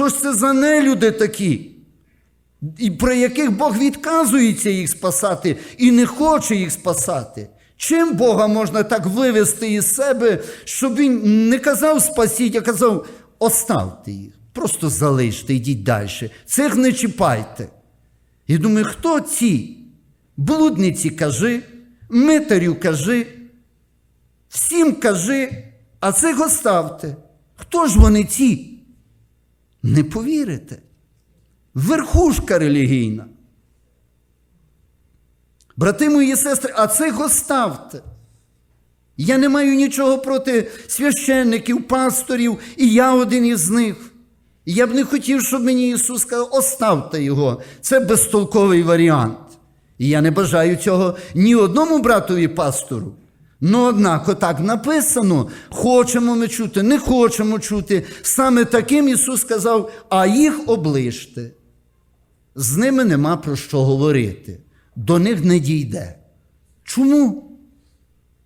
Що ж це за нелюди такі? І про яких Бог відказується їх спасати і не хоче їх спасати. Чим Бога можна так вивести із себе, щоб він не казав спасіть, а казав оставте їх, просто залиште, йдіть далі. Цих не чіпайте. І думаю, хто ці? Блудниці кажи, митарю кажи, всім кажи, а цих оставте. Хто ж вони ці? Не повірите. Верхушка релігійна. Брати мої сестри, а цих оставте. Я не маю нічого проти священників, пасторів, і я один із них. І я б не хотів, щоб мені Ісус сказав, оставте його. Це безтолковий варіант. І я не бажаю цього ні одному братові пастору. Ну, однак, отак написано: хочемо ми чути, не хочемо чути. Саме таким Ісус сказав, а їх оближте. З ними нема про що говорити. До них не дійде. Чому?